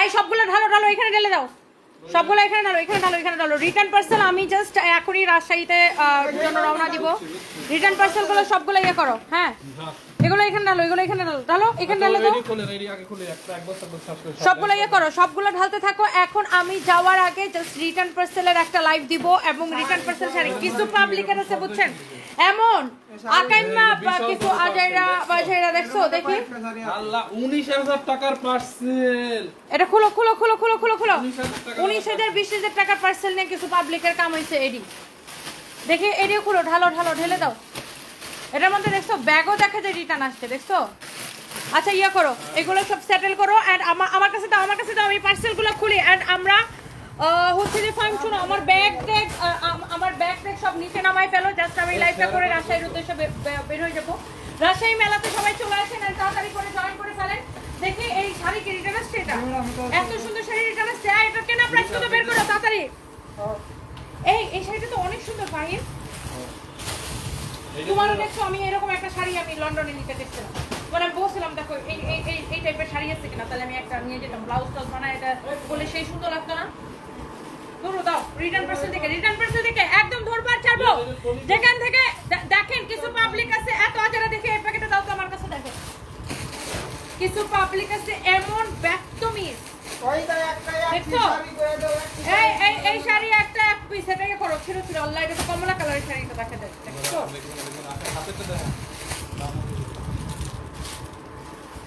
এই, সবগুলো ঢালো ঢালো, এখানে ঢেলে দাও। সবগুলো এখানে ঢালো এখানে ঢালো এখানে ঢালো। রিটার্ন পার্সেল আমি জাস্ট এখনই রাজশাহীতে রওনা দিব। রিটার্ন পার্সেলগুলো সবগুলো ইয়ে করো হ্যাঁ? এগুলো এখানে ঢালো এগুলো এখানে ঢালো ঢালো এখানে ঢালো দাও সবগুলো ইয়ে করো সবগুলো ঢালতে থাকো। এখন আমি যাওয়ার আগে জাস্ট রিটার্ন পার্সেলের একটা লাইভ দিব এবং রিটার্ন পার্সেল শাড়ি কিছু পাবলিকের আছে বুঝছেন? এমন। আকাইমা বা কিছু আজাইরা বাজাইরা দেখছ? দেখি। আল্লাহ উনিশ হাজার টাকার পার্সেল এটা খুলো খুলো খুলো খুলো খুলো খুলো। 19,000 টাকা। উনিশ হাজার বিশ হাজার টাকার পার্সেল নিয়ে কিছু পাবলিকের কাম হয়েছে এডি। দেখি এডিও খুলো ঢালো ঢালো ঢেলে দাও। এটার মধ্যে দেখছ ব্যাগও দেখা যায় রিটার্ন আসছে দেখছ? আচ্ছা ইয়ে করো এগুলো সব সেটেল করো অ্যান্ড আমার আমার কাছে দাও আমার কাছে দাও আমি পার্সেলগুলো খুলি অ্যান্ড আমরা হচ্ছে যে ফাইন শোনো আমার ব্যাগ ট্যাগ আমার ব্যাগ ট্যাগ সব নিচে নামাই ফেলো জাস্ট আমি লাইভটা করে রাজশাহীর উদ্দেশ্যে বের হয়ে যাব। রাজশাহী মেলাতে সবাই চলে আসেন and তাড়াতাড়ি করে জয়েন করে ফেলেন। দেখি এই শাড়ি কি রিটার্ন আসছে এটা? এত সুন্দর শাড়ি রিটার্ন আসছে। এটা কেনা প্রাইস কত? বের করো তাড়াতাড়ি। এই এই শাড়িটা তো অনেক সুন্দর ফাহিম। তোমারও দেখছ, আমি এরকম একটা শাড়ি আমি লন্ডনে নিতে দেখছিলাম মানে আমি বলছিলাম, দেখো, এই এই এই টাইপের শাড়ি আছে কিনা, তাহলে আমি একটা নিয়ে যেতাম ব্লাউজ টাউজ বানায় এটা বলে সেই সুন্দর লাগতো না। ধরো, দাও রিটার্ন পার্সেল থেকে রিটার্ন পার্সেল থেকে একদম ধরবো আর ছাড়বো। যেখান থেকে দেখেন, কিছু পাবলিক আছে, এত আজারা দেখে এই প্যাকেটে দাও তো আমার কাছে, দেখো। কিছু পাবলিক আছে, এমন ব্যক্তমিস দেখছ? এই এই এই শাড়ি একটা এক পিস এটাকে করো। ছিল ছিল আল্লাহ এটা তো কমলা কালারের শাড়িটা দেখা যায়। দেখছ?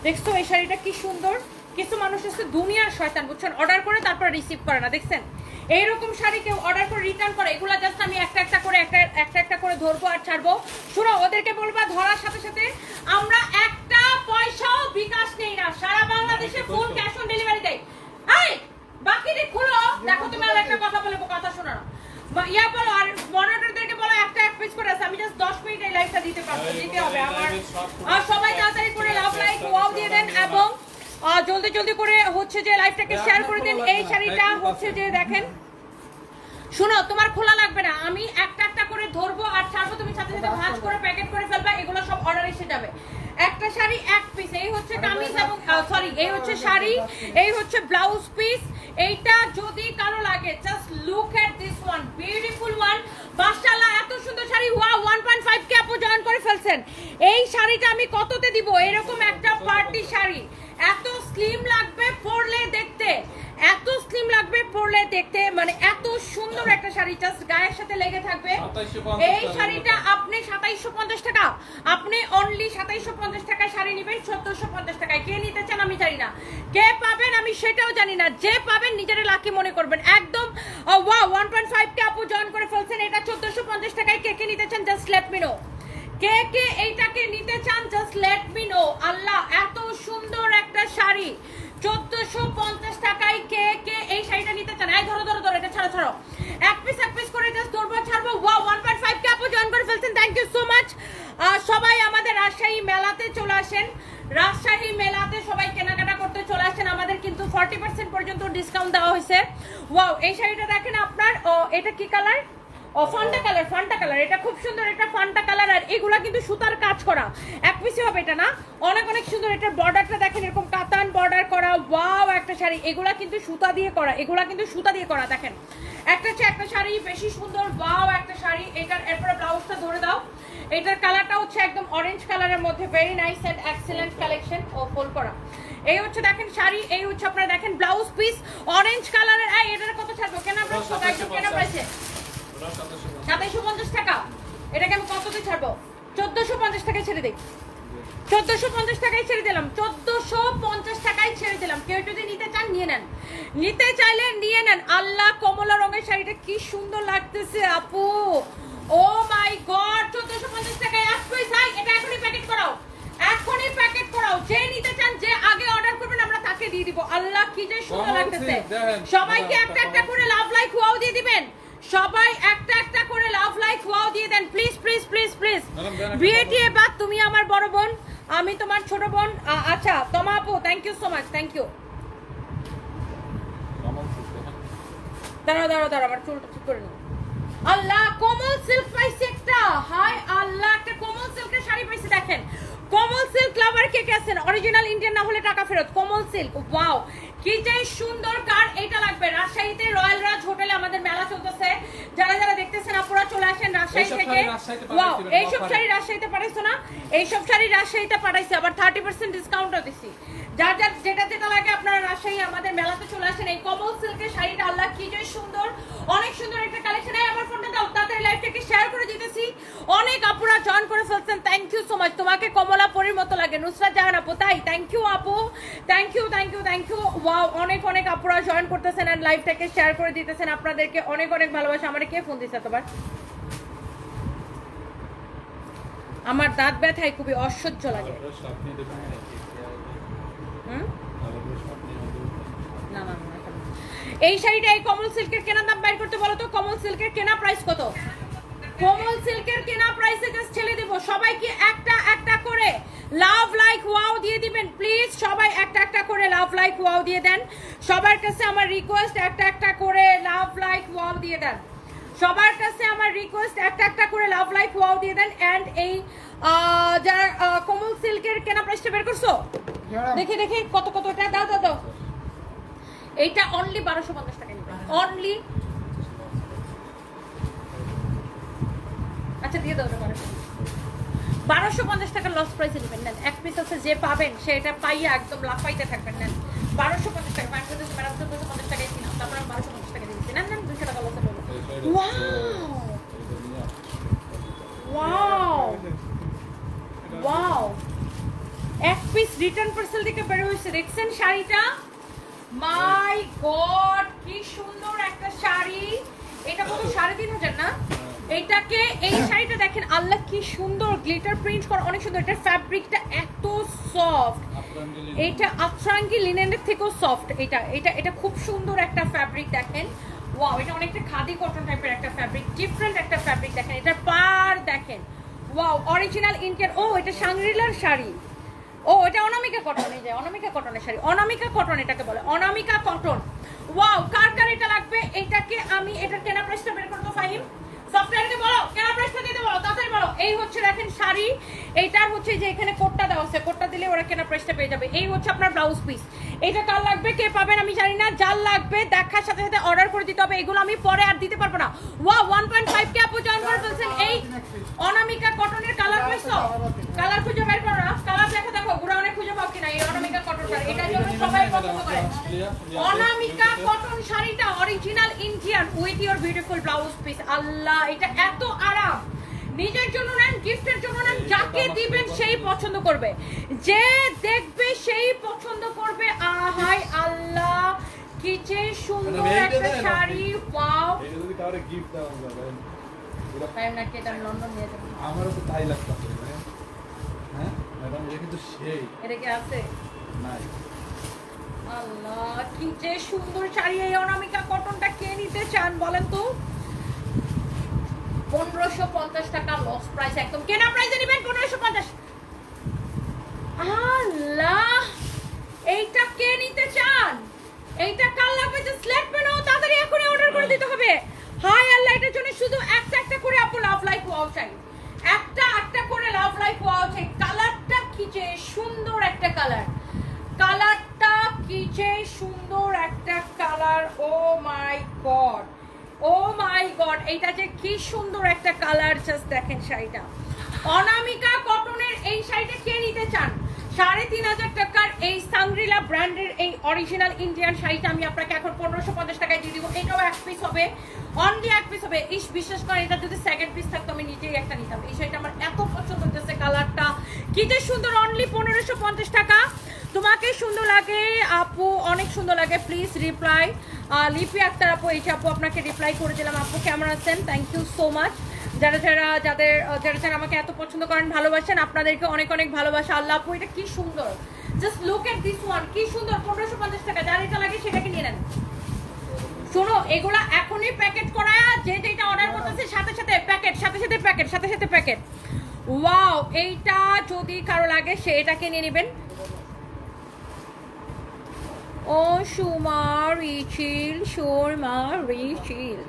দেখছ এই শাড়িটা কি সুন্দর? কিছু মানুষ আছে দুনিয়ার শয়তান বুঝছেন? অর্ডার করে তারপর রিসিভ করে না দেখছেন? এইরকম শাড়ি কেউ অর্ডার করে রিটার্ন করে এগুলো জাস্ট আমি একটা একটা করে একটা একটা একটা করে ধরবো আর ছাড়বো। শুনো ওদেরকে বলবা ধরার সাথে সাথে আমরা একটা পয়সাও বিকাশ নেই না। সারা বাংলাদেশে ফুল ক্যাশ অন ডেলিভারি দেয়। বাকিটি খুলো। দেখো তুমি আর একটা কথা বলে কথা শোনো না। ইয়া বলো আর মনিটরদেরকে বলো একটা এক পিস করে আছে। আমি জাস্ট 10 মিনিট এই লাইভটা দিতে পারব দিতে হবে আমার। আর সবাই তাড়াতাড়ি করে লাভ লাইক ওয়াও দিয়ে দেন এবং জলদি জলদি করে হচ্ছে যে লাইভটাকে শেয়ার করে দেন। এই শাড়িটা হচ্ছে যে দেখেন শোনো তোমার খোলা লাগবে না। আমি একটা একটা করে ধরবো আর ছাড়বো তুমি সাথে সাথে ভাঁজ করে প্যাকেট করে ফেলবা এগুলো সব অর্ডার এসে যাবে। একটা শাড়ি এক পিস এই হচ্ছে কামিজ এবং সরি এই হচ্ছে শাড়ি এই হচ্ছে ব্লাউজ পিস এইটা যদি কারও লাগে just look at this one beautiful one মাশাআল্লাহ, এত সুন্দর শাড়ি। ওয়া 1.5 কে আপু জয়েন করে ফেলছেন। এই শাড়িটা আমি কততে দিব? এরকম একটা পার্টি শাড়ি। এত স্লিম লাগবে পরলে দেখতে। এত স্লিম লাগবে পরলে দেখতে মানে এত সুন্দর একটা শাড়ি জাস্ট গায়ের সাথে লেগে থাকবে। 2750 এই শাড়িটা আপনি সাতাইশশো পঞ্চাশ টাকা আপনি অনলি সাতাইশশো পঞ্চাশ টাকায় শাড়ি নেবেন চোদ্দশো পঞ্চাশ টাকায়। কে নিতে চান আমি জানি না। কে পাবেন আমি সেটাও জানি না। যে পাবেন নিজের লাকি মনে করবেন। একদম ওয়া ওয়ান পয়েন্ট ফাইভ কে আপু জয়েন করে ফেলছেন। এটা চোদ্দশো পঞ্চাশ টাকায় কে কে নিতে চান জাস্ট লেট মি নো কে কে এইটাকে নিতে চান জাস্ট লেট মি নো আল্লাহ এত সুন্দর একটা শাড়ি। চোদ্দশো পঞ্চাশ টাকায় কে কে এই শাড়িটা নিতে চান? এই ধরো ধরো ধরো, এটা ছাড়ো ছাড়ো। এক পিস এক পিস করে জাস্ট ধরবো, ছাড়বো। ওয়া ওয়ান পয়েন্ট ফাইভ কে আপু জয়েন করে ফেলছেন। থ্যাংক ইউ সো মাচ সবাই আমাদের রাজশাহী মেলাতে চলে আসেন। রাজশাহী মেলাতে সবাই কেনাকাটা করতে চলে আসেন। আমাদের কিন্তু ফর্টি পার্সেন্ট পর্যন্ত ডিসকাউন্ট দেওয়া হয়েছে। ওয়াও এই শাড়িটা দেখেন আপনার। এটা কি কালার ও ফান্টা কালার ফান্টা কালার এটা খুব সুন্দর একটা ফান্টা কালার আর এগুলা কিন্তু সুতার কাজ করা। এক পিসি হবে এটা না? অনেক অনেক সুন্দর এটার বর্ডারটা দেখেন এরকম কাতান বর্ডার করা ওয়াও একটা শাড়ি। এগুলা কিন্তু সুতা দিয়ে করা এগুলা কিন্তু সুতা দিয়ে করা দেখেন। একটা হচ্ছে একটা শাড়ি বেশি সুন্দর ওয়াও একটা শাড়ি। এটার এরপরে ব্লাউজটা ধরে দাও। এটার কালারটা হচ্ছে একদম অরেঞ্জ কালারের মধ্যে very nice and excellent collection ও ফোল করা। এই হচ্ছে দেখেন শাড়ি এই হচ্ছে আপনারা দেখেন ব্লাউজ পিস অরেঞ্জ কালারের এটার কত ছাড়বো? কেনা প্রাইস কত? একদম কেনা প্রাইসে। সাতাইশো পঞ্চাশ টাকা। এটাকে আমি কততে ছাড়বো? চোদ্দশো পঞ্চাশ টাকায় ছেড়ে দিই। চোদ্দশো পঞ্চাশ টাকায় ছেড়ে দিলাম। চোদ্দশো পঞ্চাশ টাকায় ছেড়ে দিলাম। কেউ যদি নিতে চান নিয়ে নেন। নিতে চাইলে নিয়ে নেন। আল্লাহ কমলা রঙের শাড়িটা কি সুন্দর লাগতেছে আপু। ও মাই গড চোদ্দশো পঞ্চাশ টাকায় এক পিস হাই এটা এখনই প্যাকেট করাও। এখনই প্যাকেট করাও। যে নিতে চান যে আগে অর্ডার করবেন আমরা তাকে দিয়ে দিব। আল্লাহ কি যে সুন্দর লাগতেছে। সবাইকে একটা একটা করে লাভ লাইক ওয়াও দিয়ে দিবেন। সবাই একটা একটা করে লাভ লাইক ওয়াও দিয়ে দেন। প্লিজ প্লিজ প্লিজ প্লিজ বিয়েটি এবার তুমি আমার বড় বোন আমি তোমার ছোট বোন। আচ্ছা তোমা আপু thank you so much thank you দাঁড়াও দাঁড়াও দাঁড়াও আমার চুলটা ঠিক করে নিই আল্লাহ কোমল সিল্ক পাইছি একটা। হাই আল্লাহ একটা কোমল সিল্কের শাড়ি পাইছি দেখেন। কমল সিল্ক লাভার কে কে আছেন? অরিজিনাল ইন্ডিয়ান না হলে টাকা ফেরত। কমল সিল্ক ওয়াও কি চাই সুন্দর কার এটা লাগবে। রাজশাহীতে রয়্যাল রাজ হোটেলে আমাদের মেলা চলতেছে। যারা যারা দেখতেছেন আপনারা চলে আসেন রাজশাহী থেকে। ওয়াও এই এইসব শাড়ি রাজশাহীতে পাঠাইছো না? এইসব শাড়ি রাজশাহীতে পাঠাইছি আবার থার্টি পার্সেন্ট ডিসকাউন্টও দিছি। যার যার যেটা যেটা লাগে আপনারা রাজশাহী, আমাদের মেলাতে চলে আসেন। এই কমল সিল্কের শাড়িটা, আল্লাহ, কি যে সুন্দর। অনেক সুন্দর একটা কালেকশন এই আমার ফোনটা দাও, তাড়াতাড়ি লাইভটাকে শেয়ার করে দিতেছি। অনেক আপুরা জয়েন করে ফেলছেন। থ্যাংক ইউ সো মাচ তোমাকে কমলা পরির মতো লাগে। নুসরাত জাহান আপু, তাই? থ্যাংক ইউ আপু। Thank you thank you thank you wow অনেক অনেক আপুরা জয়েন করতেছেন আর লাইভটাকে শেয়ার করে দিতেছেন। আপনাদেরকে অনেক অনেক ভালোবাসা। আমার কে ফোন দিচ্ছে তোমার আমার দাঁত ব্যথায় খুবই অসহ্য লাগে। এই শাড়িটা এই কমল সিল্কের কেনা দাম বাইর করতে বলো তো, কমল সিল্কের কেনা প্রাইস কত? কমল সিল্কের কেনা প্রাইসে জাস্ট ছেড়ে দেব। সবাই কি একটা একটা করে লাভ লাইক ওয়াও দিয়ে দিবেন? প্লিজ সবাই একটা একটা করে লাভ লাইক ওয়াও দিয়ে দেন। সবার কাছে আমার রিকোয়েস্ট একটা একটা করে লাভ লাইক ওয়াও দিয়ে দেন। সবার কাছে আমার রিকোয়েস্ট একটা একটা করে লাভ লাইক ওয়াও দিয়ে দেন। এন্ড এই যারা কমল সিল্কের কেনা প্রাইসটা বের করছ? দেখে দেখে কত কত এটা? দাও দাও দাও। এইটা অনলি বারোশো পঞ্চাশ টাকা নিবে। অনলি আচ্ছা দিয়ে দাও বারোশো পঞ্চাশ টাকা লস প্রাইসে নেবেন নেন। এক পিস আছে যে পাবেন সেটা পাইয়া একদম লাফাইতে থাকবেন নেন। বারোশো পঞ্চাশ টাকা ম্যাডাম চোদ্দশো পঞ্চাশ কিনা। তারপর আমি বারোশো পঞ্চাশ টাকা দিচ্ছি। নেন নেন দুশো টাকা লসে ওয়াও ওয়াও এক পিস রিটার্ন পার্সেল থেকে বের হয়েছে। দেখছেন শাড়িটা? মাই গড কি সুন্দর একটা শাড়ি। এটা কত সাড়ে তিন হাজার না? এইটাকে এই শাড়িটা দেখেন আল্লাহ কি সুন্দর গ্লিটার প্রিন্ট করা অনেক সুন্দর। এটার ফ্যাব্রিকটা এত সফট এইটা আফরাঙ্গি লিনেনের থেকেও সফট এটা এটা এটা খুব সুন্দর একটা ফ্যাব্রিক দেখেন। ওয়াও এটা অনেকটা খাদি কটন টাইপের একটা ফ্যাব্রিক ডিফারেন্ট একটা ফ্যাব্রিক দেখেন। এটা পার দেখেন। ওয়াও অরিজিনাল ইনকের ও এটা সাংরিলার শাড়ি। ও, এটা অনামিকা কটন, এই যে, অনামিকা কটনের শাড়ি। অনামিকা কটন এটাকে বলে, অনামিকা কটন। ওয়াও কার কার এটা লাগবে? এটাকে আমি এটার কেনা প্রাইসটা বের করতে ফাহিম। সফটওয়্যারকে বলো, কেনা প্রাইসটা দিতে বলো, তাড়াতাড়ি বলো। এই হচ্ছে দেখেন শাড়ি এইটার হচ্ছে যে এখানে কোটটা দেওয়া আছে। কোটটা দিলে ওরা কেনা প্রাইসটা পেয়ে যাবে। এই হচ্ছে আপনার ব্লাউজ পিস এটা কার লাগবে? কে পাবেন আমি জানি না। যার লাগবে দেখার সাথে সাথে অর্ডার করে দিতে হবে। এগুলো আমি পরে আর দিতে পারব না। ওয়া ওয়ান পয়েন্ট ফাইভ কে আপু জয়েন করে ফেলছেন। এই অনামিকা কটনের কালার পাইছো? কালার খুঁজে বের করো না কালার দেখা দেখো গুড়া অনেক খুঁজে পাও কিনা এই অনামিকা কটন শাড়ি এটা জন্য সবাই পছন্দ করে। অনামিকা কটন শাড়িটা original Indian with your beautiful blouse piece আল্লাহ এটা এত আরাম। নিজের জন্য নেন গিফটের জন্য নেন যাকে দিবেন সেই পছন্দ করবে। যে দেখবে সেই পছন্দ করবে আহাই আল্লাহ কি যে সুন্দর একটা শাড়ি ওয়াও। এটা যদি কাউরে গিফট পুরো টাইম নাকি এটা আমি লন্ডন নিয়ে যাব? আমারও তো তাই লাগতেছে হ্যাঁ? ম্যাডাম এটা কিন্তু সেই। এটা কি আছে? নাই। আল্লাহ কি যে সুন্দর শাড়ি। এই অনামিকা কটনটা কে নিতে চান বলেন তো? পনেরোশো পঞ্চাশ টাকা লস প্রাইস একদম। কেনা প্রাইসে নেবেন পনেরোশো পঞ্চাশ। আল্লাহ, এইটা কে নিতে চান? এইটা কাল লাগবে যে স্লেট পেনো তাড়াতাড়ি এখনই অর্ডার করে দিতে হবে হাই আল্লাহ এটার জন্য শুধু একটা একটা করে আপু লাভ লাইক ওয়াও চাই একটা একটা করে লাভ লাইক ওয়াও চাই কালারটা কি যে সুন্দর একটা কালার কালারটা কি যে সুন্দর একটা কালার ও my god oh my god এইটা যে কি সুন্দর একটা কালার জাস্ট দেখেন শাড়িটা। অনামিকা কটনের এই শাড়িটা কে নিতে চান? সাড়ে তিন হাজার টাকার এই সাংরিলা ব্র্যান্ডের এই অরিজিনাল ইন্ডিয়ান শাড়িটা আমি আপনাকে এখন পনেরোশো পঞ্চাশ টাকায় দিয়ে দিব। এটাও এক পিস হবে। অনলি এক পিস হবে। ইস, বিশ্বাস করে এটা যদি সেকেন্ড পিস থাকতো আমি নিজেই একটা নিতাম। এই শাড়িটা আমার এত পছন্দ হচ্ছে কালারটা। কি যে সুন্দর অনলি পনেরোশো পঞ্চাশ টাকা। তোমাকে সুন্দর লাগে, আপু, অনেক সুন্দর লাগে। প্লিজ রিপ্লাই লিপি আক্তার আপু, এই আপু আপনাকে রিপ্লাই করে দিলাম। আপু, কেমন আছেন? থ্যাংক ইউ সো মাচ যারা যারা, যাদের যারা যারা আমাকে এত পছন্দ করেন, ভালোবাসেন, আপনাদেরকে অনেক অনেক ভালোবাসা। আল্লাহ আপু, এটা কি সুন্দর। Just look at this one কি সুন্দর, পনেরোশো পঞ্চাশ টাকা, যার এটা লাগে সেটাকে নিয়ে নেন। শোনো, এগুলা এখনই প্যাকেট করা যে যেটা অর্ডার করতেছে, সাথে সাথে প্যাকেট সাথে সাথে প্যাকেট সাথে সাথে প্যাকেট ওয়াও এইটা যদি কারও লাগে, সে এটাকে নিয়ে নেবেন। ও সুমা, রিচিল, সুরমা, রিচিল।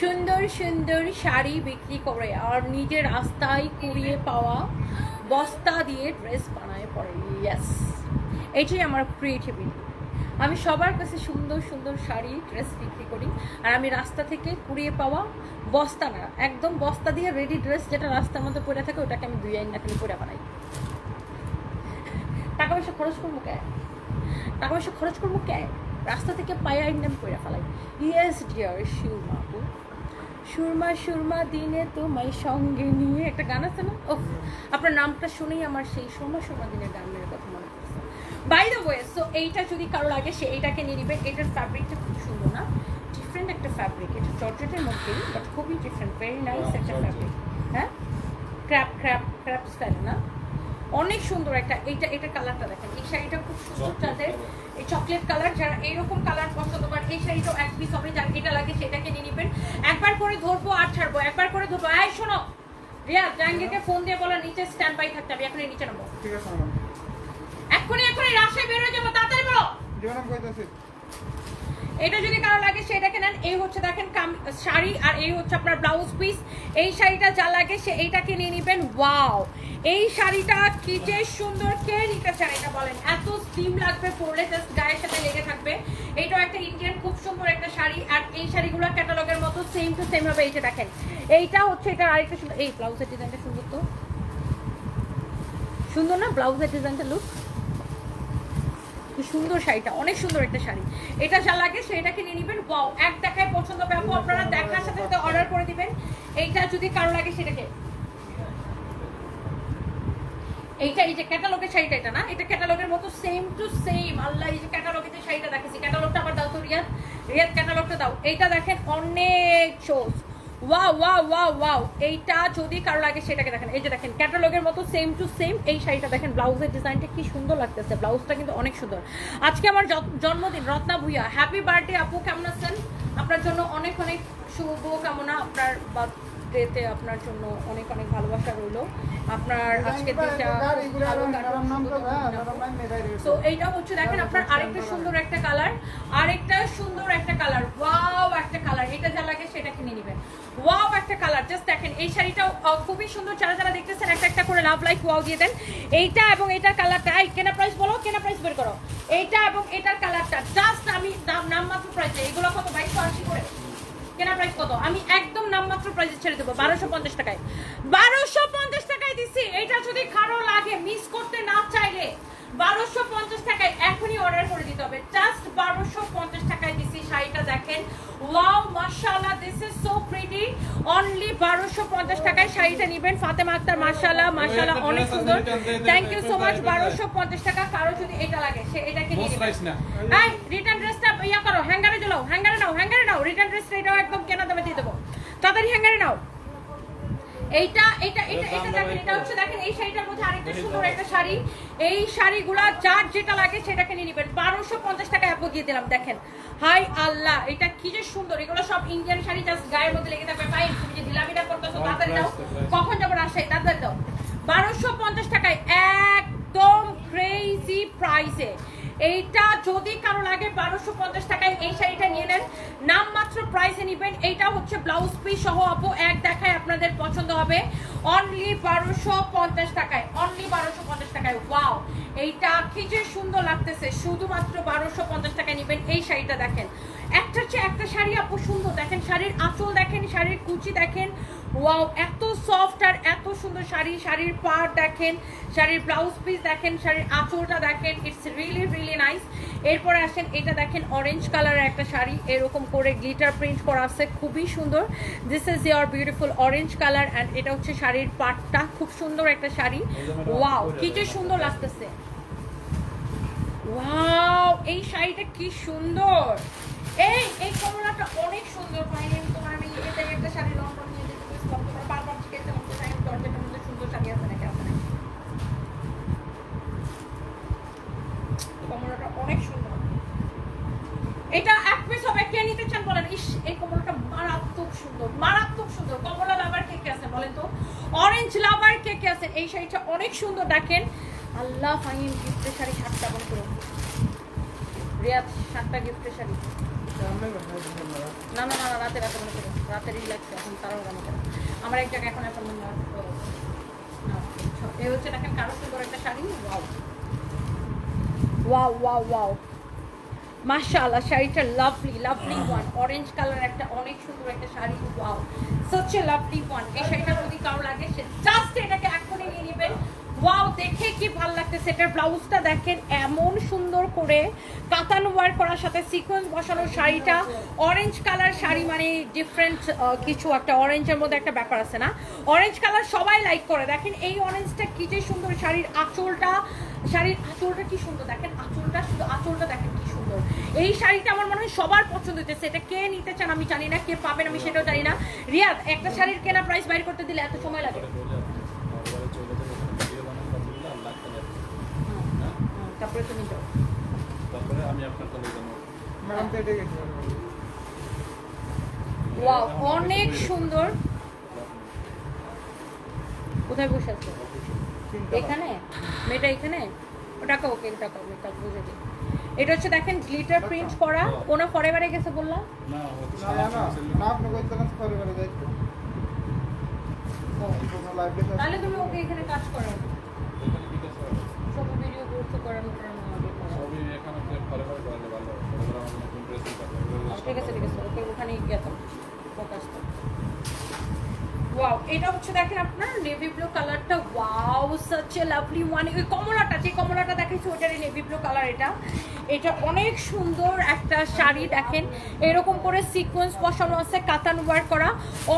সুন্দর সুন্দর শাড়ি বিক্রি করে আর নিজের রাস্তায় কুড়িয়ে পাওয়া বস্তা দিয়ে ড্রেস বানায় পরে। ইয়েস এইটাই আমার ক্রিয়েটিভিটি আমি সবার কাছে সুন্দর সুন্দর শাড়ি ড্রেস বিক্রি করি আর আমি রাস্তা থেকে কুড়িয়ে পাওয়া বস্তা না, একদম বস্তা দিয়ে রেডি ড্রেস যেটা রাস্তার মধ্যে পরে থাকে ওটাকে আমি দুই আইন নাকলি পরে বানাই। টাকা পয়সা খরচ করব কে? টাকা পয়সা খরচ করব কে? রাস্তা থেকে পায়ে আমি পরে ফেলাই। ইয়েস ডিয়ার সুরমা আপু। সুরমা সুরমা দিনে তোমায় সঙ্গে নিয়ে একটা গান আছে না? ও আপনার নামটা শুনেই আমার সেই সুরমা সুরমা দিনের গানের কথা মনে পড়ছে। বাই দ্য ওয়ে সো এইটা যদি কারও লাগে সে এইটাকে নিয়ে নিবে এটার ফ্যাব্রিকটা খুব সুন্দর না? ডিফারেন্ট একটা ফ্যাব্রিক এটা জর্জেটের মধ্যেই বাট খুবই ডিফারেন্ট ভেরি নাইস একটা ফ্যাব্রিক হ্যাঁ? ক্র্যাপ ক্র্যাপ ক্র্যাপ স্টাইল না? অনেক সুন্দর একটা এইটা এটা কালারটা দেখেন। এই শাড়িটা খুব সুন্দর তাদের এই চকলেট কালার যারা এইরকম কালার পছন্দ করেন এই শাড়িটাও এক পিস হবে যার এটা লাগে সেটাকে নিয়ে নিবেন। একবার করে ধরবো আর ছাড়বো একবার করে ধরবো। আয় শোনো রিয়া জাহাঙ্গীরকে ফোন দিয়ে বলো নিচে স্ট্যান্ড বাই থাকতে হবে এখনই নিচে নেব ঠিক আছে এক্ষুনি এক্ষুনি রাশে বের হয়ে যাব তাড়াতাড়ি বলো। জি ম্যাডাম কইতাছি। এটা যদি কারও লাগে সেটাকে নেন। এই হচ্ছে দেখেন শাড়ি আর এই হচ্ছে আপনার ব্লাউজ পিস এই শাড়িটা যা লাগে, সে এইটাকে নিয়ে নিবেন। ওয়াও এই শাড়িটা কি যে সুন্দর। কে নিতে চান এটা বলেন। এত স্টিম লাগবে পরলে জাস্ট গায়ের সাথে লেগে থাকবে। এইটাও একটা ইন্ডিয়ান খুব সুন্দর একটা শাড়ি। আর এই শাড়িগুলো ক্যাটালগের মতো সেম টু সেম হবে। এই যে দেখেন, এইটা হচ্ছে এটা আরেকটা সুন্দর এই ব্লাউজের ডিজাইনটা সুন্দর তো? সুন্দর না? ব্লাউজের ডিজাইনটা লুক সুন্দর শাড়িটা, অনেক সুন্দর একটা শাড়ি। এটা যা লাগে সেটাকে নিয়ে নিবেন। ওয়াও এক দেখায় পছন্দ হবে। আপু, আপনারা দেখার সাথে সাথে অর্ডার করে দিবেন। এইটা যদি কারও লাগে সেটাকে। এইটা এই যে ক্যাটালগের শাড়িটা এটা না? এটা ক্যাটালগের মতো সেম টু সেম আল্লাহ, এই যে ক্যাটালগে যে শাড়িটা দেখেছি ক্যাটালগটা আবার দাও তো, রিয়াদ। রিয়াদ ক্যাটালগটা দাও। এইটা দেখেন অনেক চোজ ওয়াও ওয়াও ওয়াও ওয়াও এইটা যদি কারও লাগে, সেটাকে দেখেন। এই যে দেখেন ক্যাটালগের মতো সেম টু সেম এই শাড়িটা দেখেন, ব্লাউজের ডিজাইনটা কি সুন্দর লাগতেছে। ব্লাউজটা কিন্তু অনেক সুন্দর। আজকে আমার জন্মদিন, রত্না ভুইয়া হ্যাপি বার্থডে আপু, কেমন আছেন? আপনার জন্য অনেক অনেক শুভ কামনা, আপনার বার্থডেতে আপনার জন্য অনেক অনেক ভালোবাসা রইল। আপনার আজকের দিনটা। সো এইটা হচ্ছে দেখেন আপনার আরেকটা সুন্দর একটা কালার আরেকটা সুন্দর একটা কালার ওয়াও একটা কালার এটা যা লাগে সেটা কিনে নেবেন। ওয়াও একটা কালার জাস্ট দেখেন এই শাড়িটাও খুবই সুন্দর। যারা যারা দেখতেছেন একটা একটা করে লাভ লাইক ওয়াও দিয়ে দেন। এইটা এবং এটার কালারটা এই কেনা প্রাইস বলো কেনা প্রাইস বের করো। এইটা এবং এটার কালারটা জাস্ট আমি দাম মাত্র প্রাইসে এগুলো কত বাইশশো আশি করে। কেনা প্রাইস কত? আমি একদম নামমাত্র প্রাইসে ছেড়ে দেবো, বারোশো পঞ্চাশ টাকায়। বারোশো পঞ্চাশ টাকায় দিচ্ছি এটা যদি কারও লাগে মিস করতে না চাইলে, বারোশো পঞ্চাশ টাকায় এখনই অর্ডার করে দিতে হবে। জাস্ট বারোশো পঞ্চাশ টাকায় দিচ্ছি শাড়িটা, দেখেন। মাশাআল্লাহ this is so pretty only বারোশো পঞ্চাশ টাকায় শাড়িটা নেবেন। ফাতেমা আক্তার মাশাআল্লাহ মাশাআল্লাহ অনেক সুন্দর। থ্যাংক ইউ সো মাচ বারোশো পঞ্চাশ টাকা কারও যদি এটা লাগে সে এটাকে নিয়ে নেবেন। এই রিটার্ন ড্রেসটা ইয়া করো হ্যাঙ্গারে জ্বলাও হ্যাঙ্গারে নাও হ্যাঙ্গারে নাও রিটার্ন ড্রেসটা এটাও একদম কেনা দামে দিয়ে দেবো। তাড়াতাড়ি হ্যাঙ্গারে নাও। এইটা এটা এটা এটা দেখেন এটা হচ্ছে দেখেন এই শাড়িটার মধ্যে আরেকটা সুন্দর একটা শাড়ি। এই শাড়িগুলা যার যেটা লাগে সেটাকে নিয়ে নেবেন। বারোশো পঞ্চাশ টাকায় আপু দিয়ে দিলাম দেখেন। হাই আল্লাহ এটা কি যে সুন্দর। এগুলো সব ইন্ডিয়ান শাড়ি জাস্ট গায়ের মধ্যে লেগে থাকবে। পাই তুমি যে ঢিলামিটা করতেছো তাড়াতাড়ি দাও। কখন যাব রাজশাহী? তাড়াতাড়ি দাও। বারোশো পঞ্চাশ টাকায় একদম ক্রেজি প্রাইসে এইটা যদি কারও লাগে বারোশো পঞ্চাশ টাকায় এই শাড়িটা নিয়ে নেন। নাম নামমাত্র প্রাইসে নেবেন। এইটা হচ্ছে ব্লাউজ পিস সহ আপু, এক দেখায় আপনাদের পছন্দ হবে। অনলি বারোশো পঞ্চাশ টাকায় অনলি বারোশো পঞ্চাশ টাকায়। ওয়াও এইটা কি যে সুন্দর লাগতেছে। শুধুমাত্র বারোশো পঞ্চাশ টাকায় নেবেন। এই শাড়িটা দেখেন। একটা হচ্ছে একটা শাড়ি আপু সুন্দর। দেখেন শাড়ির আঁচল দেখেন, শাড়ির কুচি দেখেন। ওয়াও এত সফট আর এত সুন্দর শাড়ি। শাড়ির পাড় দেখেন, শাড়ির ব্লাউজ পিস দেখেন, শাড়ির আঁচলটা দেখেন। ইটস রিয়েলি রিয়েলি নাইস এরপরে আসেন, এটা দেখেন অরেঞ্জ কালারের একটা শাড়ি। এরকম করে গ্লিটার প্রিন্ট করা আছে, খুবই সুন্দর। This is year beautiful orange colour and এটা হচ্ছে শাড়ির পাটটা খুব সুন্দর একটা শাড়ি। ওয়াও কি যে সুন্দর লাগতেছে। ওয়াও এই শাড়িটা কি সুন্দর। এই এই কমলাটা অনেক সুন্দর। পাইনি তোমার আমি এতে একটা শাড়ি লন্ডন নিয়ে যেতে বলছিলাম তোমার বারবার জিজ্ঞেস করতে চাই দরজাটার মধ্যে সুন্দর শাড়ি আছে নাকি আছে নাকি কমলাটা অনেক সুন্দর এটা এক পিস হবে কে নিতে চান বলেন, ইস, এই কমলাটা মারাত্মক সুন্দর মারাত্মক সুন্দর। কমলা লাভার কে কে আছে বলেন তো? অরেঞ্জ লাভার কে কে আছে? এই শাড়িটা অনেক সুন্দর, দেখেন। আল্লাহ, ফাইন গিফটের শাড়ি, সাতটা বলে করো। রিয়াদ, সাতটা গিফটের শাড়ি। না না না রাতে রাতে মনে করো। রাতে রিল্যাক্স এখন তারাও মনে করো আমার এক জায়গায় এখন এখন মনে এই হচ্ছে, দেখেন কারও সুন্দর একটা sari, wow. Wow wow wow. মাশাআল্লাহ, শাড়িটা lovely lovely one orange colour একটা, অনেক সুন্দর একটা sari wow such a lovely one এই শাড়িটা যদি কারও লাগে, সে জাস্ট এটাকে এখনই নিয়ে নেবেন। ওয়াও দেখে কি ভালো লাগতেছে। এটার ব্লাউজটা দেখেন, এমন সুন্দর করে কাতান ওয়ার করার সাথে সিকোয়েন্স বসানো শাড়িটা। অরেঞ্জ কালার শাড়ি মানে ডিফারেন্ট কিছু একটা। অরেঞ্জের মধ্যে একটা ব্যাপার আছে না? অরেঞ্জ কালার সবাই লাইক করে। দেখেন, এই অরেঞ্জটা কি যে সুন্দর শাড়ির আঁচলটা। শাড়ির আঁচলটা কি সুন্দর? দেখেন, আঁচলটা, শুধু আঁচলটা দেখেন কি সুন্দর। এই শাড়িটা আমার মনে হয় সবার পছন্দ হইতেছে এটা কে নিতে চান আমি জানি না কে পাবেন আমি সেটাও জানি না। রিয়াদ একটা শাড়ির কেনা প্রাইস বাইর করতে দিলে এত সময় লাগে? তারপরে তুমি যাও। তারপরে আমি আপনার কলে যাব ম্যাডাম তো এটাই গেছে ওয়াও অনেক সুন্দর। কোথায় বসে আছে? এখানে? মেয়েটা এখানে? ওটাকে ওকে ওটাকে ওটা বুঝে দিই। এটা হচ্ছে দেখেন গ্লিটার প্রিন্ট করা। ওনা ফরেভারে গেছে বললাম। কোনো দেখে তাহলে তুমি ওকে এখানে কাজ করে? সব ভিডিও সবই এখানে ভালো হয়। ঠিক আছে ঠিক আছে ওকে ওখানেই গেতাম। ফোকাস ওয়াও এটা হচ্ছে দেখেন আপনার নেভি ব্লু কালারটা wow such a lovely one ওই কমলাটা, যে কমলাটা দেখাইছি ওটারই নেভি ব্লু কালার এটা। এটা অনেক সুন্দর একটা শাড়ি দেখেন। এরকম করে সিকোয়েন্স বসানো আছে, কাতান ওয়ার করা।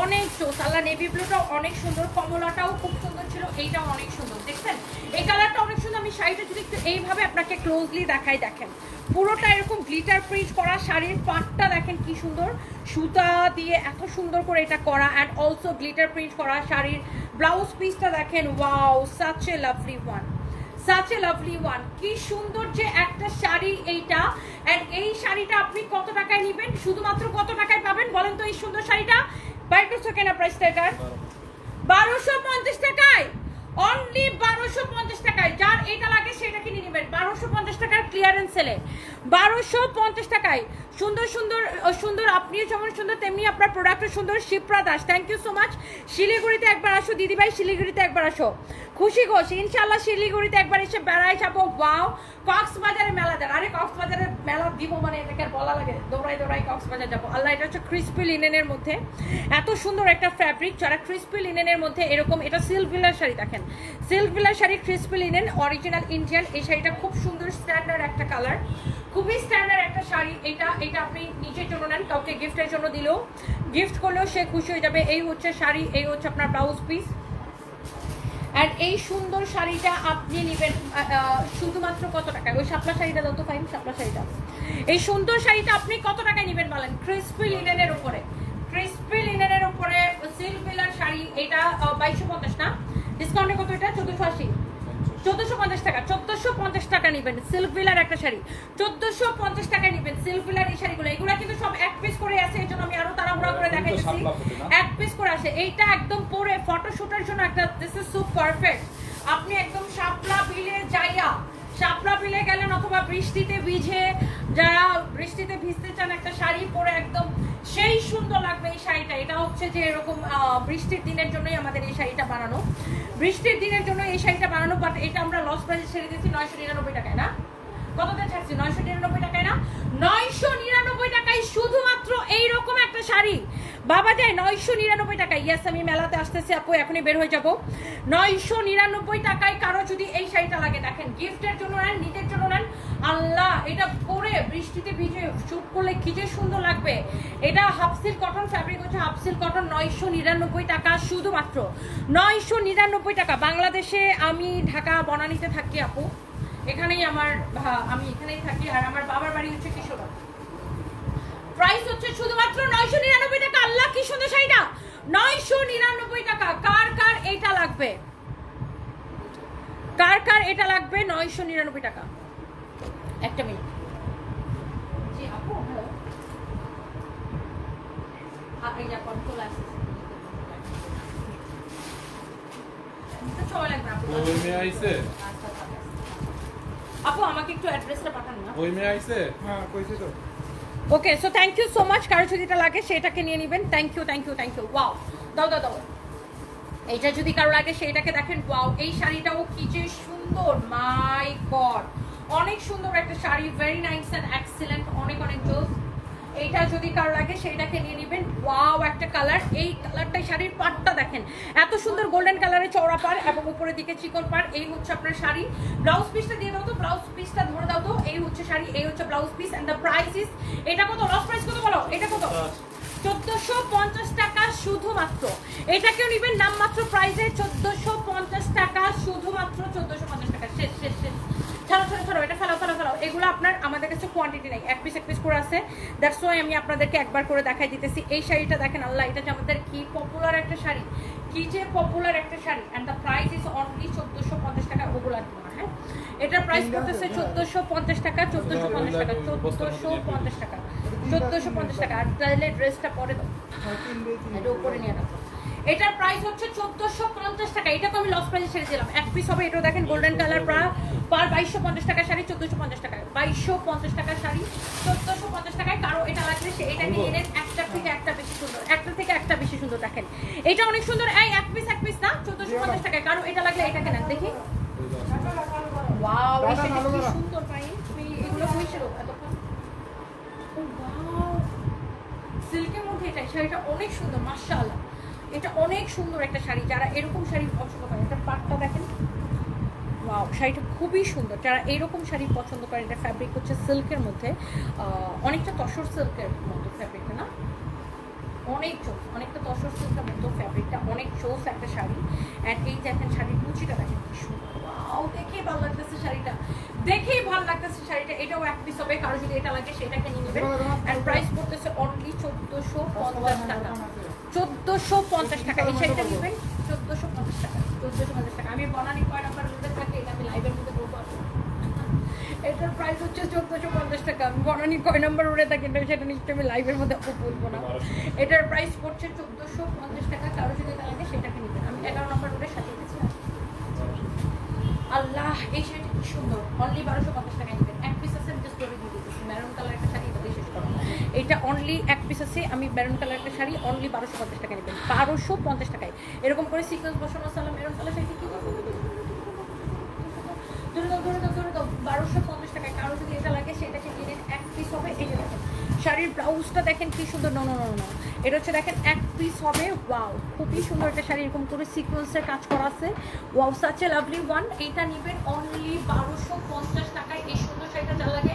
অনেক চোস আল্লাহ নেভি ব্লুটাও অনেক সুন্দর। কমলাটাও খুব সুন্দর ছিল এইটাও অনেক সুন্দর, দেখছেন? এই কালারটা অনেক সুন্দর। আমি শাড়িটা যদি একটু এইভাবে আপনাকে ক্লোজলি দেখাই, দেখেন। পুরোটা এরকম গ্লিটার প্রিন্ট করা শাড়ির পাটটা, দেখেন কি সুন্দর। সুতা দিয়ে এত সুন্দর করে এটা করা অ্যান্ড অলসো গ্লিটার প্রিন্ট করা শাড়ির ব্লাউজ পিসটা দেখেন wow such a lovely one such a lovely one কি সুন্দর যে একটা শাড়ি এইটা এই শাড়িটা আপনি কত টাকায় নেবেন? শুধুমাত্র কত টাকায় পাবেন বলেন তো এই সুন্দর শাড়িটা? বাইর করছ কেনা প্রাইসটা এটার বারোশো পঞ্চাশ টাকায়? অনলি বারোশো পঞ্চাশ টাকায়। যার এটা লাগে সেটা কিনে নেবেন। বারোশো পঞ্চাশ টাকার ক্লিয়ারেন্স সেলে বারোশো পঞ্চাশ টাকায়। সুন্দর সুন্দর সুন্দর, আপনিও যেমন সুন্দর, তেমনি আপনার প্রোডাক্টও সুন্দর। Shipra Das thank you so much শিলিগুড়িতে একবার আসো, দিদিভাই, শিলিগুড়িতে একবার আসো। খুশি ঘোষ ইনশাল্লাহ শিলিগুড়িতে একবার এসে বেড়ায় যাব। ওয়াও কক্সবাজারে মেলা দেন আরে, কক্সবাজারে মেলা দিব মানে এটাকে বলা লাগে। দৌড়াই দৌড়াই কক্সবাজার যাব। আল্লাহ, এটা হচ্ছে ক্রিস্পি লিনেনের মধ্যে। এত সুন্দর একটা ফ্যাব্রিক যারা ক্রিস্পি লিনেনের মধ্যে এরকম, এটা সিল্ক ভিলার শাড়ি দেখেন। Silk ভিলার sari crispy linen original Indian এই শাড়িটা খুব সুন্দর স্ট্যান্ডার্ড একটা কালার খুবই স্ট্যান্ডার্ড একটা শাড়ি। এটা এটা আপনি নিজের জন্য নেন, কাউকে গিফটের জন্য দিলেও। গিফট করলেও সে খুশি হয়ে যাবে। এই হচ্ছে শাড়ি, এই হচ্ছে আপনার ব্লাউজ পিস আর এই সুন্দর শাড়িটা আপনি নেবেন শুধুমাত্র কত টাকায়? ওই শাপলা শাড়িটা যত ফাইন শাপলা শাড়িটা। এই সুন্দর শাড়িটা আপনি কত টাকায় নেবেন বলেন? ক্রিস্পি লিনেনের উপরে। ক্রিস্পি লিনেনের উপরে সিল্ক শাড়ি, এটা বাইশশো পঞ্চাশ না? ডিসকাউন্টে কত এটা? চোদ্দশো আশি। চোদ্দশো পঞ্চাশ টাকা চোদ্দশো পঞ্চাশ টাকা নেবেন সিল্ক ভিলার একটা শাড়ি। চোদ্দশো পঞ্চাশ টাকা নেবেন সিল্ক ভিলার এই শাড়িগুলো। এগুলো কিন্তু সব এক পিস করে আছে এই জন্য আমি আরও তাড়াহুড়া করে শাপলা এক পিস করে আসে। এইটা একদম পরে ফটোশুটের জন্য একটা দিস ইজ সো পারফেক্ট আপনি একদম শাপলা বিলে যাইয়া শাপলা ফেলে গেলেন অথবা বৃষ্টিতে ভিজে যারা বৃষ্টিতে ভিজতে চান একটা শাড়ি পরে একদম সেই সুন্দর লাগবে এই শাড়িটা। এটা হচ্ছে যে এরকম বৃষ্টির দিনের জন্যই আমাদের এই শাড়িটা বানানো। বৃষ্টির দিনের জন্য এই শাড়িটা বানানো বাট এটা আমরা লস প্রাইসে ছেড়ে দিয়েছি নয়শো নিরানব্বই টাকায়, না? কততে ছাড়ছি? নয়শো নিরানব্বই টাকায় না? নয়শো নিরানব্বই টাকায় শুধুমাত্র এইরকম একটা শাড়ি। বাবা যায় নয়শো নিরানব্বই টাকায়। ইয়াস আমি মেলাতে আসতেছি, আপু, এখনই বের হয়ে যাব। নয়শো নিরানব্বই টাকায় কারও যদি এই শাড়িটা লাগে, দেখেন, গিফটের জন্য নেন, নিজের জন্য নেন, আল্লাহ, এটা পরে বৃষ্টিতে ভিজে শুট করলে কি যে সুন্দর লাগবে। এটা হাফসিল কটন ফ্যাব্রিক হচ্ছে হাফসিল কটন নয়শো নিরানব্বই টাকা শুধুমাত্র। নয়শো নিরানব্বই টাকা। বাংলাদেশে আমি ঢাকা, বনানীতে থাকি, আপু। এখানেই আমার আমি এখানেই থাকি, আর আমার বাবার বাড়ি হচ্ছে কিশোরগঞ্জ। প্রাইস হচ্ছে শুধুমাত্র নয়শো নিরানব্বই টাকা। আল্লাহ কি সুন্দর শাড়িটা? নয়শো নিরানব্বই টাকা। কার কার এটা লাগবে? কার কার এটা লাগবে? নয়শো নিরানব্বই টাকা। একটা মিনিট। আচ্ছা। আপু আমাকে একটু অ্যাড্রেসটা পাঠান না। ওই মেয়ে আইছে? হ্যাঁ কইছি তো। Okay so thank you so much কারও যদি এটা লাগে, সেটাকে নিয়ে নেবেন। Thank you thank you thank you wow দাও দাও দাও। এইটা যদি কারও লাগে, সেইটাকে দেখেন। ওয়াও এই শাড়িটাও কি যে সুন্দর। মাই গড অনেক সুন্দর একটা sari. Very nice and excellent অনেক অনেক জোস এইটা যদি কারও লাগে সেইটাকে নিয়ে নেবেন। ওয়াও একটা কালার। এই কালারটাই শাড়ির পাটটা দেখেন। এত সুন্দর গোল্ডেন কালারের চওড়া পার এবং উপরের দিকে চিকন পার এই হচ্ছে আপনার শাড়ি। ব্লাউজ পিসটা দিয়ে দাও তো। ব্লাউজ পিসটা ধরে দাও তো। এই হচ্ছে শাড়ি এই হচ্ছে blouse piece and the price is এটা কত? লস প্রাইস কত বলো? এটা কত? চোদ্দশো পঞ্চাশ টাকা শুধুমাত্র। এটাকেও নিবেন নামমাত্র প্রাইসে চোদ্দশো পঞ্চাশ টাকা শুধুমাত্র চোদ্দশো পঞ্চাশ টাকা। শেষ শেষ শেষ। ছাড়ো ছাড়ো ছাড়ো এটা ফেলাও ফেলাও ফেলাও। এগুলো আপনার আমাদের কাছে কোয়ান্টিটি নেই। এক পিস এক পিস করে আছে। দ্যাটস ওয়াই আমি আপনাদেরকে একবার করে দেখাই দিতেছি। এই শাড়িটা দেখেন আল্লাহ এটা যে আমাদের কি পপুলার একটা শাড়ি। কি যে পপুলার একটা sari. And the price is only চোদ্দশো পঞ্চাশ টাকা ওগুলো হ্যাঁ? এটার প্রাইস করতেছে চোদ্দশো পঞ্চাশ টাকা চোদ্দশো পঞ্চাশ টাকা চোদ্দশো পঞ্চাশ টাকা চোদ্দশো পঞ্চাশ টাকা। আর তাহলে ড্রেসটা পরে দাও। হ্যাঁ। এটা উপরে নিয়ে রাখো। এটার প্রাইস হচ্ছে চোদ্দশো পঞ্চাশ টাকা। এটা তো আমি লস প্রাইসে ছেড়ে দিলাম। এক পিস হবে এটাও দেখেন গোল্ডেন কালার পার বাইশশো পঞ্চাশ টাকা শাড়ি চোদ্দশো পঞ্চাশ টাকা বাইশশো পঞ্চাশ টাকা শাড়ি চোদ্দশো পঞ্চাশ টাকায়। কারও এটা লাগলে সে এটা নিয়ে নেন একটা থেকে একটা বেশি সুন্দর একটা থেকে একটা বেশি সুন্দর দেখেন। এটা অনেক সুন্দর। এই এক পিস এক পিস না চোদ্দশো পঞ্চাশ টাকায়। কারও এটা লাগলে এটাকে নেন। দেখি। ওয়াও এই কি সুন্দর পাই এগুলো হয়েছিল এতক্ষণ। সিল্কের মধ্যে এটা শাড়িটা অনেক সুন্দর মাশাআল্লাহ। এটা অনেক সুন্দর একটা শাড়ি যারা এরকম শাড়ি পছন্দ করে এটা পাটটা দেখেন। ওয়াও শাড়িটা খুবই সুন্দর। যারা এরকম শাড়ি পছন্দ করে এটা ফ্যাব্রিক হচ্ছে সিল্কের মধ্যে। অনেকটা তসর সিল্কের মতো ফ্যাব্রিকটা না? অনেক চোখ অনেকটা তসর সিল্কের মতো ফ্যাব্রিকটা অনেক চোস একটা শাড়ি। অ্যান্ড এই দেখেন শাড়ির কুচিটা দেখেন কি সুন্দর। ওয়াও দেখেই ভালো লাগতেছে শাড়িটা। দেখেই ভালো লাগতেছে শাড়িটা। এটাও এক পিস হবে কারও যদি এটা লাগে সেটাকে নিয়ে নেবেন। অ্যান্ড প্রাইস পড়তেছে অনলি চোদ্দোশো পঞ্চাশ টাকা। চোদ্দোশো পঞ্চাশ টাকা। এই শাড়িটা নেবেন? চোদ্দোশো পঞ্চাশ টাকা। চোদ্দোশো পঞ্চাশ টাকা। আমি বনানি কয় নাম্বার রোডে থাকি, এটা আমি লাইভের মধ্যে বলব এটার প্রাইস হচ্ছে চোদ্দোশো পঞ্চাশ টাকা। আমি বনানি কয় নাম্বার রোডে থাকি এটা সেটা নিশ্চয়ই আমি লাইভের মধ্যে বলব না। এটার প্রাইস পড়ছে চোদ্দোশো পঞ্চাশ টাকা। কারও যদি লাগে, সেটাকে নেবেন। আমি এগারো নম্বর রোডে সাজিয়ে দিয়েছি আল্লাহ, এই শাড়িটা কি সুন্দর। অনলি বারোশো পঞ্চাশ টাকা নেবেন। এক পিস আছে, আমি জাস্ট করে দিয়ে দিতেছি ম্যারুন কালার একটা শাড়ি এটা দিয়ে শেষ করো এটা অনলি এক পিস আছে, আমি ম্যারুন কালার একটা শাড়ি অনলি বারোশো পঞ্চাশ টাকা নেবেন। বারোশো পঞ্চাশ টাকায়। এরকম করে সিকোয়েন্স বসানো, সালাম ম্যারুন কালার শাড়ি কি বারোশো পঞ্চাশ টাকায় কারও যদি এটা লাগে, সেটাকে কিনে এক পিস হবে, এই শাড়ির ব্লাউজটা দেখেন কি সুন্দর নো নো নো এটা হচ্ছে দেখেন এক পিস হবে ওয়াও খুবই সুন্দর একটা শাড়ি, এরকম করে সিকোয়েন্সের কাজ করা আছে। ওয়াও সাচ লাভলি ওয়ান এইটা নেবেন অনলি বারোশো পঞ্চাশ টাকায়, এই সুন্দর শাড়িটা যা লাগে